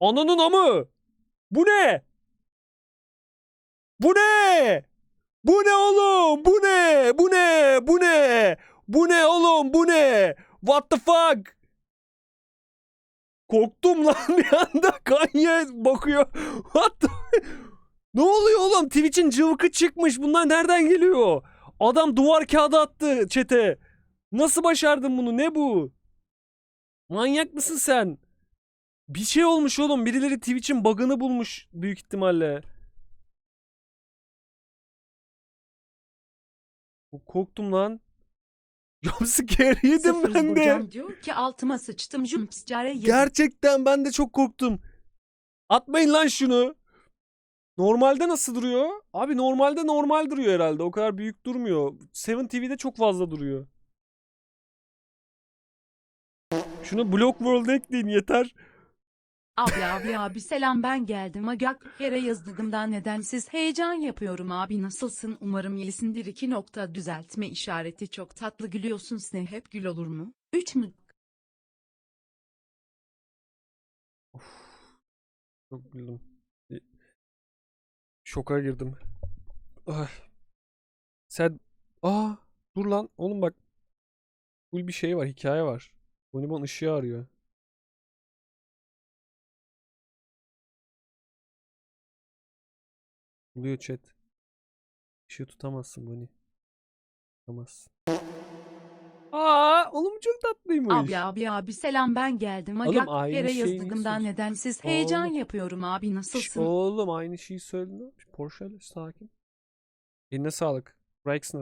Ananın amı. Bu ne? Bu ne? Bu ne oğlum? Bu ne? Bu ne? Bu ne? Bu ne oğlum? Bu ne? What the fuck? Korktum lan bir anda Kanye bakıyor. What the... Ne oluyor oğlum? Twitch'in cıvıkı çıkmış. Bunlar nereden geliyor? Adam duvar kağıdı attı çete. Nasıl başardın bunu? Ne bu? Manyak mısın sen? Bir şey olmuş oğlum. Birileri Twitch'in bug'ını bulmuş büyük ihtimalle. Korktum lan. Jumpscare yedim ben de. Diyor ki altıma sıçtım jumpscare yedim. Gerçekten ben de çok korktum. Atmayın lan şunu. Normalde nasıl duruyor? Abi normalde normal duruyor herhalde. O kadar büyük durmuyor. Seven TV'de çok fazla duruyor. Şunu Block World'a ekleyin yeter. Abi abi abi selam ben geldim agak yere yazdığımdan nedensiz heyecan yapıyorum abi nasılsın umarım iyisindir iki nokta düzeltme işareti çok tatlı gülüyorsun sen hep gül olur mu? 3 mü? Çok güldüm. Şoka girdim. Ay. Sen... Aa, dur lan. Oğlum bak. Full bir şey var. Hikaye var. Bonibon ışığı arıyor. Oluyor chat. Işığı tutamazsın Bonnie. Tutamazsın. Aa, oğlum çok tatlıymış. Abi abi abi selam ben geldim Oğlum, agak aynı yere şeyi yazdığımdan sus. nedensiz heyecan Oğlum. yapıyorum abi Şş, nasılsın? oğlum aynı şeyi söyledin. Porsche sakin. Eline sağlık. Rexner.